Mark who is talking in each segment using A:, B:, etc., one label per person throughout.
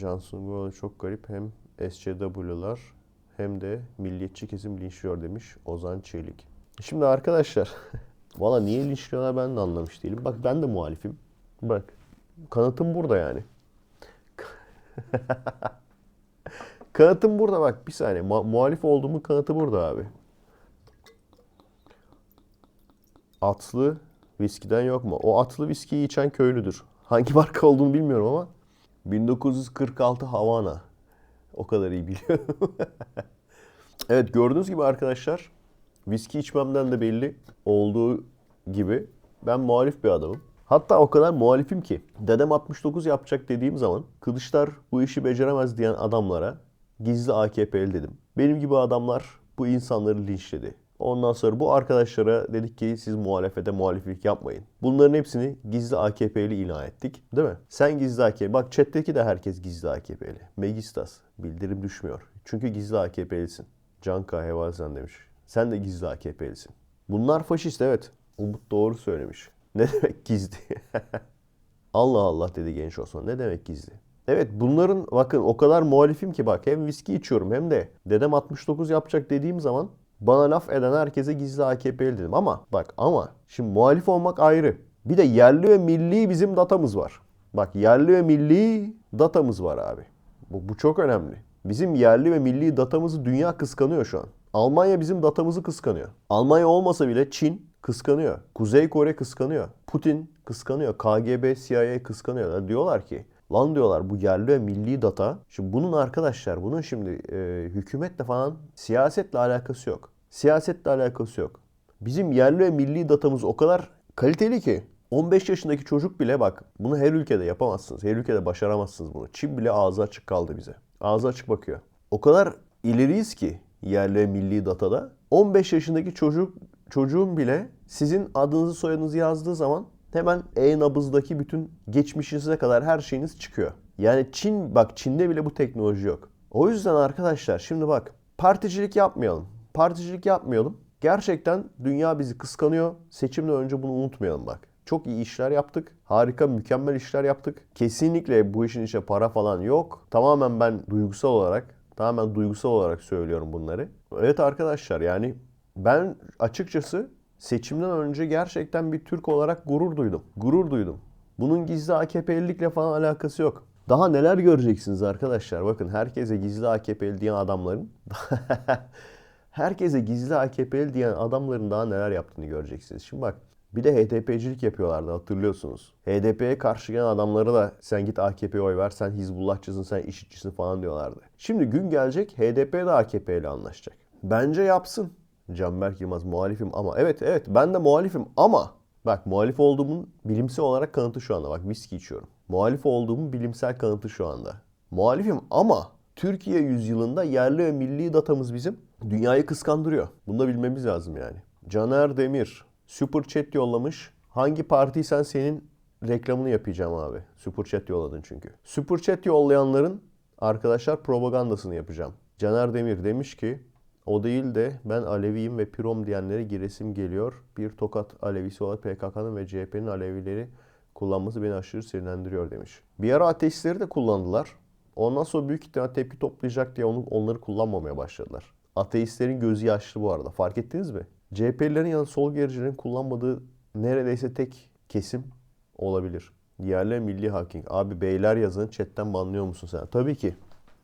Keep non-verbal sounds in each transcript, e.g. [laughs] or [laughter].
A: Johnson Golan çok garip. Hem SCW'lar hem de milliyetçi kesim linçliyor demiş Ozan Çelik. Şimdi arkadaşlar [laughs] valla niye linçliyorlar ben de anlamış değilim. Bak ben de muhalifim. Bak kanıtım burada yani. [laughs] kanıtım burada bak bir saniye. Ma- muhalif olduğumun kanıtı burada abi. Atlı viskiden yok mu? O atlı viskiyi içen köylüdür. Hangi marka olduğunu bilmiyorum ama 1946 Havana. O kadar iyi biliyorum. [laughs] evet gördüğünüz gibi arkadaşlar viski içmemden de belli olduğu gibi ben muhalif bir adamım. Hatta o kadar muhalifim ki dedem 69 yapacak dediğim zaman Kılıçlar bu işi beceremez diyen adamlara gizli AKP'li dedim. Benim gibi adamlar bu insanları linçledi. Ondan sonra bu arkadaşlara dedik ki siz muhalefete muhaliflik yapmayın. Bunların hepsini gizli AKP'li ilan ettik. Değil mi? Sen gizli AKP. Bak chat'teki de herkes gizli AKP'li. Megistas. Bildirim düşmüyor. Çünkü gizli AKP'lisin. Canka Hevalsen demiş. Sen de gizli AKP'lisin. Bunlar faşist evet. Umut doğru söylemiş. [laughs] Ne demek gizli? [laughs] Allah Allah dedi genç Osman. Ne demek gizli? Evet bunların bakın o kadar muhalifim ki bak hem viski içiyorum hem de dedem 69 yapacak dediğim zaman bana laf eden herkese gizli AKP'li dedim. Ama bak ama şimdi muhalif olmak ayrı. Bir de yerli ve milli bizim datamız var. Bak yerli ve milli datamız var abi. Bu, bu çok önemli. Bizim yerli ve milli datamızı dünya kıskanıyor şu an. Almanya bizim datamızı kıskanıyor. Almanya olmasa bile Çin kıskanıyor. Kuzey Kore kıskanıyor. Putin kıskanıyor. KGB, CIA kıskanıyor. Diyorlar ki lan diyorlar bu yerli ve milli data. Şimdi bunun arkadaşlar bunun şimdi e, hükümetle falan siyasetle alakası yok. Siyasetle alakası yok. Bizim yerli ve milli datamız o kadar kaliteli ki 15 yaşındaki çocuk bile bak bunu her ülkede yapamazsınız. Her ülkede başaramazsınız bunu. Çin bile ağzı açık kaldı bize. Ağzı açık bakıyor. O kadar ileriyiz ki yerli ve milli datada. 15 yaşındaki çocuk çocuğun bile sizin adınızı soyadınızı yazdığı zaman hemen e-nabızdaki bütün geçmişinize kadar her şeyiniz çıkıyor. Yani Çin bak Çin'de bile bu teknoloji yok. O yüzden arkadaşlar şimdi bak particilik yapmayalım. Particilik yapmayalım. Gerçekten dünya bizi kıskanıyor. Seçimden önce bunu unutmayalım bak. Çok iyi işler yaptık. Harika, mükemmel işler yaptık. Kesinlikle bu işin içine para falan yok. Tamamen ben duygusal olarak, tamamen duygusal olarak söylüyorum bunları. Evet arkadaşlar yani ben açıkçası seçimden önce gerçekten bir Türk olarak gurur duydum. Gurur duydum. Bunun gizli AKP'lilikle falan alakası yok. Daha neler göreceksiniz arkadaşlar. Bakın herkese gizli AKP'li diyen adamların [laughs] herkese gizli AKP'li diyen adamların daha neler yaptığını göreceksiniz. Şimdi bak bir de HDP'cilik yapıyorlardı hatırlıyorsunuz. HDP'ye karşı gelen adamları da sen git AKP'ye oy ver, sen Hizbullahçısın, sen işitçisin falan diyorlardı. Şimdi gün gelecek HDP de AKP ile anlaşacak. Bence yapsın. Canberk Yılmaz muhalifim ama evet evet ben de muhalifim ama bak muhalif olduğumun bilimsel olarak kanıtı şu anda. Bak viski içiyorum. Muhalif olduğumun bilimsel kanıtı şu anda. Muhalifim ama Türkiye yüzyılında yerli ve milli datamız bizim dünyayı kıskandırıyor. Bunu da bilmemiz lazım yani. Caner Demir super chat yollamış. Hangi partiysen senin reklamını yapacağım abi. Super chat yolladın çünkü. Super chat yollayanların arkadaşlar propagandasını yapacağım. Caner Demir demiş ki o değil de ben Aleviyim ve Pirom diyenlere giresim geliyor. Bir tokat Alevisi olarak PKK'nın ve CHP'nin Alevileri kullanması beni aşırı sinirlendiriyor demiş. Bir ara ateistleri de kullandılar. Ondan sonra büyük ihtimal tepki toplayacak diye onu, onları kullanmamaya başladılar. Ateistlerin gözü yaşlı bu arada. Fark ettiniz mi? CHP'lilerin ya da sol gericilerin kullanmadığı neredeyse tek kesim olabilir. Yerli milli hacking. Abi beyler yazın chatten banlıyor musun sen? Tabii ki.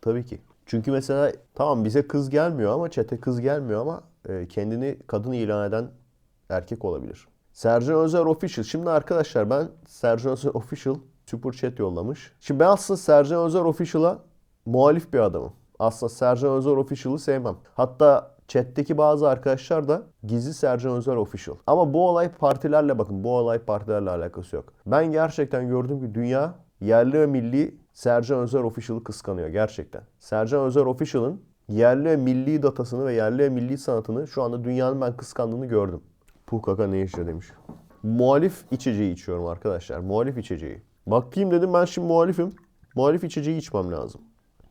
A: Tabii ki. Çünkü mesela tamam bize kız gelmiyor ama çete kız gelmiyor ama e, kendini kadın ilan eden erkek olabilir. Sercan Özer Official. Şimdi arkadaşlar ben Sercan Özer Official super chat yollamış. Şimdi ben aslında Sercan Özer Official'a muhalif bir adamım. Aslında Sercan Özer Official'ı sevmem. Hatta Chat'teki bazı arkadaşlar da gizli Sercan Özer Official. Ama bu olay partilerle bakın bu olay partilerle alakası yok. Ben gerçekten gördüm ki dünya yerli ve milli Sercan Özer Official'ı kıskanıyor gerçekten. Sercan Özer Official'ın yerli ve milli datasını ve yerli ve milli sanatını şu anda dünyanın ben kıskandığını gördüm. Puh ne işe demiş. Muhalif içeceği içiyorum arkadaşlar. Muhalif içeceği. Bakayım dedim ben şimdi muhalifim. Muhalif içeceği içmem lazım.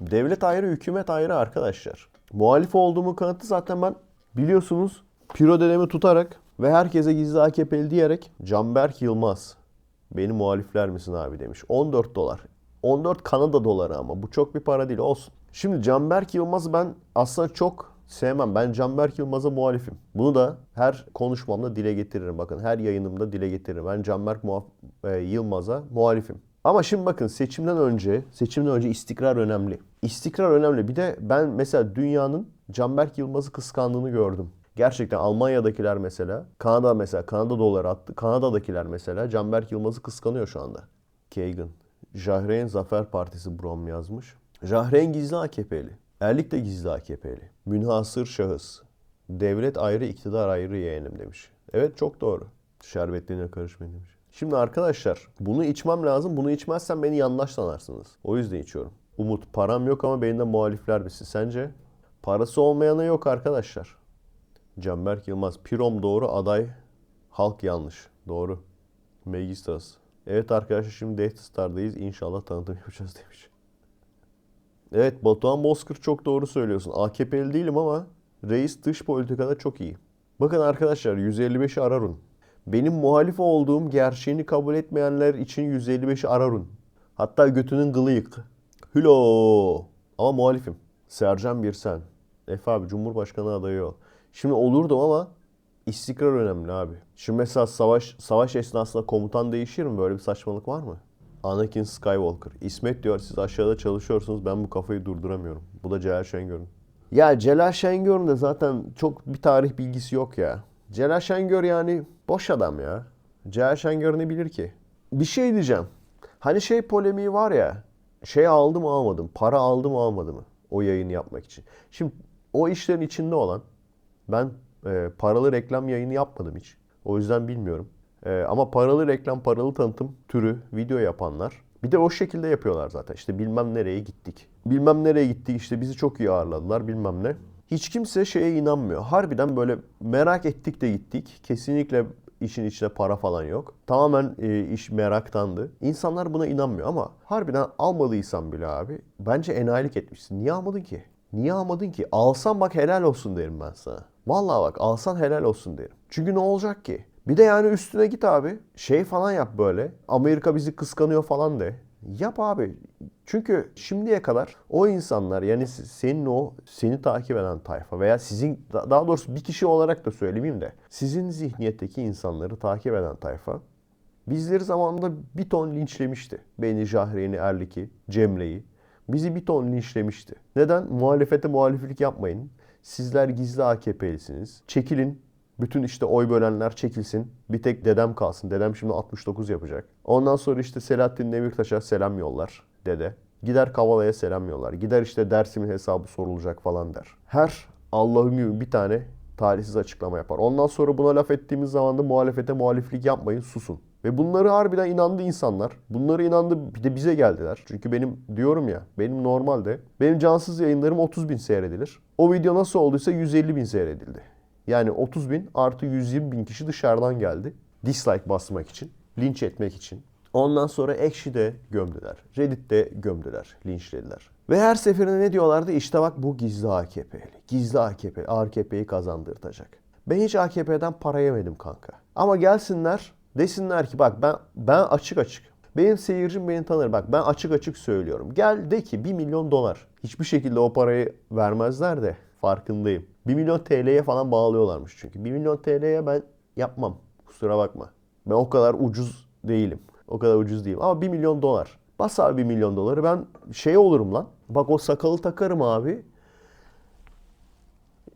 A: Devlet ayrı, hükümet ayrı arkadaşlar. Muhalif olduğumu kanıtı zaten ben biliyorsunuz piro dedemi tutarak ve herkese gizli AKP'li diyerek Canberk Yılmaz beni muhalifler misin abi demiş. 14 dolar. 14 Kanada doları ama bu çok bir para değil olsun. Şimdi Canberk Yılmaz'ı ben aslında çok sevmem. Ben Canberk Yılmaz'a muhalifim. Bunu da her konuşmamda dile getiririm. Bakın her yayınımda dile getiririm. Ben Canberk muhaf- e, Yılmaz'a muhalifim. Ama şimdi bakın seçimden önce, seçimden önce istikrar önemli. İstikrar önemli. Bir de ben mesela dünyanın Canberk Yılmaz'ı kıskandığını gördüm. Gerçekten Almanya'dakiler mesela, Kanada mesela, Kanada doları attı. Kanada'dakiler mesela Canberk Yılmaz'ı kıskanıyor şu anda. Kagan. Jahreyn Zafer Partisi Brom yazmış. Jahreyn gizli AKP'li. Erlik de gizli AKP'li. Münhasır şahıs. Devlet ayrı, iktidar ayrı yeğenim demiş. Evet çok doğru. Şerbetliğine karışmayın demiş. Şimdi arkadaşlar bunu içmem lazım. Bunu içmezsem beni yanlış sanarsınız. O yüzden içiyorum. Umut param yok ama benim de muhalifler birisi. Sence? Parası olmayana yok arkadaşlar. Canberk Yılmaz. Pirom doğru aday. Halk yanlış. Doğru. Megistas. Evet arkadaşlar şimdi Death Star'dayız. İnşallah tanıtım [laughs] yapacağız demiş. Evet Batuhan Bozkır çok doğru söylüyorsun. AKP'li değilim ama reis dış politikada çok iyi. Bakın arkadaşlar 155'i ararun. Benim muhalif olduğum gerçeğini kabul etmeyenler için 155'i ararun. Hatta götünün gılıyık. Hülo. Ama muhalifim. Sercan Birsen. Efe abi Cumhurbaşkanı adayı ol. Şimdi olurdum ama istikrar önemli abi. Şimdi mesela savaş savaş esnasında komutan değişir mi? Böyle bir saçmalık var mı? Anakin Skywalker. İsmet diyor siz aşağıda çalışıyorsunuz ben bu kafayı durduramıyorum. Bu da Celal Şengör'ün. Ya Celal Şengör'ün de zaten çok bir tarih bilgisi yok ya. Celal Şengör yani boş adam ya. Celal Şengör ne bilir ki? Bir şey diyeceğim. Hani şey polemiği var ya. Şey aldım almadım. Para aldım almadı mı? O yayını yapmak için. Şimdi o işlerin içinde olan ben e, paralı reklam yayını yapmadım hiç. O yüzden bilmiyorum. E, ama paralı reklam, paralı tanıtım türü video yapanlar bir de o şekilde yapıyorlar zaten. İşte bilmem nereye gittik. Bilmem nereye gittik işte bizi çok iyi ağırladılar bilmem ne. Hiç kimse şeye inanmıyor. Harbiden böyle merak ettik de gittik. Kesinlikle işin içinde para falan yok. Tamamen e, iş meraktandı. İnsanlar buna inanmıyor ama harbiden almadıysan bile abi bence enayilik etmişsin. Niye almadın ki? Niye almadın ki? Alsan bak helal olsun derim ben sana. Vallahi bak alsan helal olsun derim. Çünkü ne olacak ki? Bir de yani üstüne git abi. Şey falan yap böyle. Amerika bizi kıskanıyor falan de. Yap abi. Çünkü şimdiye kadar o insanlar yani senin o seni takip eden tayfa veya sizin daha doğrusu bir kişi olarak da söylemeyeyim de sizin zihniyetteki insanları takip eden tayfa bizleri zamanında bir ton linçlemişti. Beni, Jahreyn'i, Erlik'i, Cemre'yi. Bizi bir ton linçlemişti. Neden? Muhalefete muhaliflik yapmayın. Sizler gizli AKP'lisiniz. Çekilin. Bütün işte oy bölenler çekilsin. Bir tek dedem kalsın. Dedem şimdi 69 yapacak. Ondan sonra işte Selahattin Demirtaş'a selam yollar dede. Gider Kavala'ya selam yollar. Gider işte Dersim'in hesabı sorulacak falan der. Her Allah'ın gibi bir tane talihsiz açıklama yapar. Ondan sonra buna laf ettiğimiz zaman da muhalefete muhaliflik yapmayın susun. Ve bunları harbiden inandı insanlar. Bunları inandı bir de bize geldiler. Çünkü benim diyorum ya benim normalde benim cansız yayınlarım 30 bin seyredilir. O video nasıl olduysa 150 bin seyredildi. Yani 30 bin artı 120 bin kişi dışarıdan geldi. Dislike basmak için, linç etmek için. Ondan sonra Ekşi'de gömdüler. Reddit'te gömdüler, linçlediler. Ve her seferinde ne diyorlardı? İşte bak bu gizli AKP'li. Gizli AKP, AKP'yi kazandırtacak. Ben hiç AKP'den para yemedim kanka. Ama gelsinler desinler ki bak ben ben açık açık. Benim seyircim beni tanır bak ben açık açık söylüyorum. Gel de ki 1 milyon dolar. Hiçbir şekilde o parayı vermezler de farkındayım. 1 milyon TL'ye falan bağlıyorlarmış çünkü. 1 milyon TL'ye ben yapmam. Kusura bakma. Ben o kadar ucuz değilim. O kadar ucuz değilim. Ama 1 milyon dolar. Bas abi 1 milyon doları. Ben şey olurum lan. Bak o sakalı takarım abi.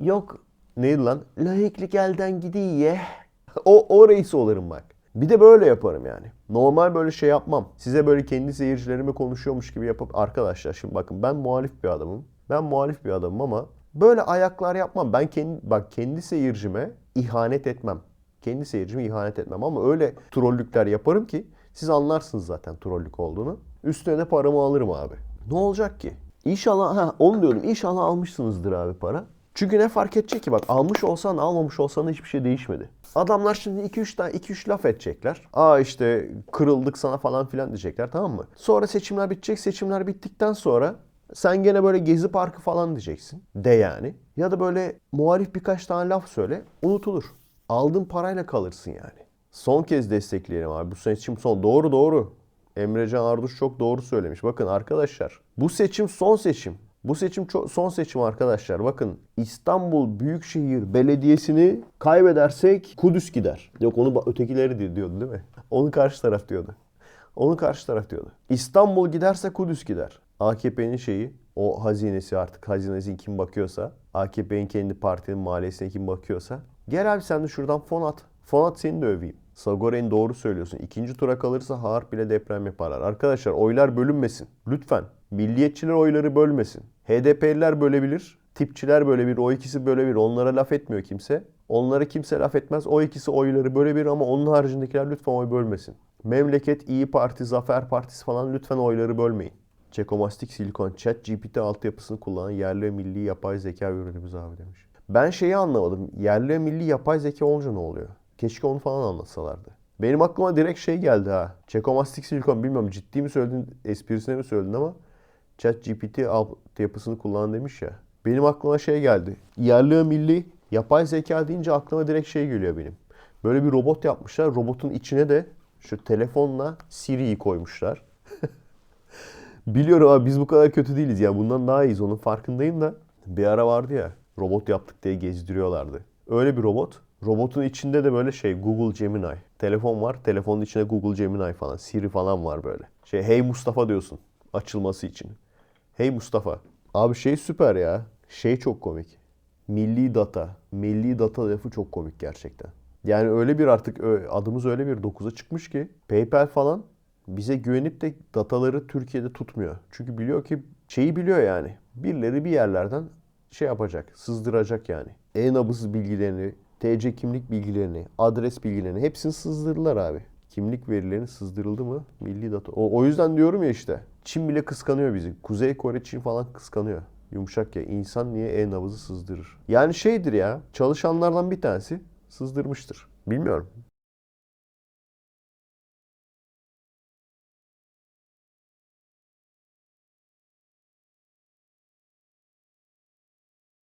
A: Yok neydi lan? Layıklık elden gidiyor. [laughs] o, o reis olurum bak. Bir de böyle yaparım yani. Normal böyle şey yapmam. Size böyle kendi seyircilerime konuşuyormuş gibi yapıp arkadaşlar şimdi bakın ben muhalif bir adamım. Ben muhalif bir adamım ama böyle ayaklar yapmam. Ben kendi bak kendi seyircime ihanet etmem. Kendi seyircime ihanet etmem ama öyle trollükler yaparım ki siz anlarsınız zaten trollük olduğunu. Üstüne de paramı alırım abi. Ne olacak ki? İnşallah ha onu diyorum. İnşallah almışsınızdır abi para. Çünkü ne fark edecek ki bak almış olsan almamış olsan hiçbir şey değişmedi. Adamlar şimdi 2-3 tane 2-3 laf edecekler. Aa işte kırıldık sana falan filan diyecekler tamam mı? Sonra seçimler bitecek. Seçimler bittikten sonra sen gene böyle gezi parkı falan diyeceksin. De yani. Ya da böyle muhalif birkaç tane laf söyle. Unutulur. Aldığın parayla kalırsın yani. Son kez destekleyelim abi. Bu seçim son. Doğru doğru. Emrecan Arduç çok doğru söylemiş. Bakın arkadaşlar bu seçim son seçim. Bu seçim son seçim arkadaşlar. Bakın İstanbul Büyükşehir Belediyesi'ni kaybedersek Kudüs gider. Yok onu ötekileri di- diyordu değil mi? [laughs] Onu karşı taraf diyordu. Onu karşı taraf diyordu. İstanbul giderse Kudüs gider. AKP'nin şeyi o hazinesi artık hazinesi kim bakıyorsa AKP'nin kendi partinin mahallesine kim bakıyorsa gel abi sen de şuradan fon at. Fon at seni de öveyim. Sagoren doğru söylüyorsun. İkinci tura kalırsa Harp bile deprem yaparlar. Arkadaşlar oylar bölünmesin. Lütfen. Milliyetçiler oyları bölmesin. HDP'liler bölebilir. Tipçiler bölebilir. O ikisi bölebilir. Onlara laf etmiyor kimse. Onlara kimse laf etmez. O ikisi oyları bölebilir ama onun haricindekiler lütfen oy bölmesin. Memleket, İyi Parti, Zafer Partisi falan lütfen oyları bölmeyin. Çekomastik silikon, chat GPT altyapısını kullanan yerli ve milli yapay zeka ürünümüz abi demiş. Ben şeyi anlamadım. Yerli ve milli yapay zeka olunca ne oluyor? Keşke onu falan anlatsalardı. Benim aklıma direkt şey geldi ha. Çekomastik silikon bilmiyorum ciddi mi söyledin, esprisine mi söyledin ama chat GPT altyapısını kullan demiş ya. Benim aklıma şey geldi. Yerli ve milli yapay zeka deyince aklıma direkt şey geliyor benim. Böyle bir robot yapmışlar. Robotun içine de şu telefonla Siri'yi koymuşlar. [laughs] Biliyorum abi biz bu kadar kötü değiliz ya. Bundan daha iyiyiz onun farkındayım da. Bir ara vardı ya robot yaptık diye gezdiriyorlardı. Öyle bir robot. Robotun içinde de böyle şey Google Gemini. Telefon var. Telefonun içinde Google Gemini falan. Siri falan var böyle. Şey hey Mustafa diyorsun açılması için. Hey Mustafa. Abi şey süper ya. Şey çok komik. Milli data. Milli data lafı çok komik gerçekten. Yani öyle bir artık adımız öyle bir 9'a çıkmış ki PayPal falan bize güvenip de dataları Türkiye'de tutmuyor. Çünkü biliyor ki şeyi biliyor yani. Birileri bir yerlerden şey yapacak, sızdıracak yani. E-nabız bilgilerini, TC kimlik bilgilerini, adres bilgilerini hepsini sızdırırlar abi. Kimlik verilerini sızdırıldı mı milli data. O, o yüzden diyorum ya işte. Çin bile kıskanıyor bizi. Kuzey Kore, Çin falan kıskanıyor. Yumuşak ya. İnsan niye e-nabızı sızdırır? Yani şeydir ya. Çalışanlardan bir tanesi sızdırmıştır. Bilmiyorum.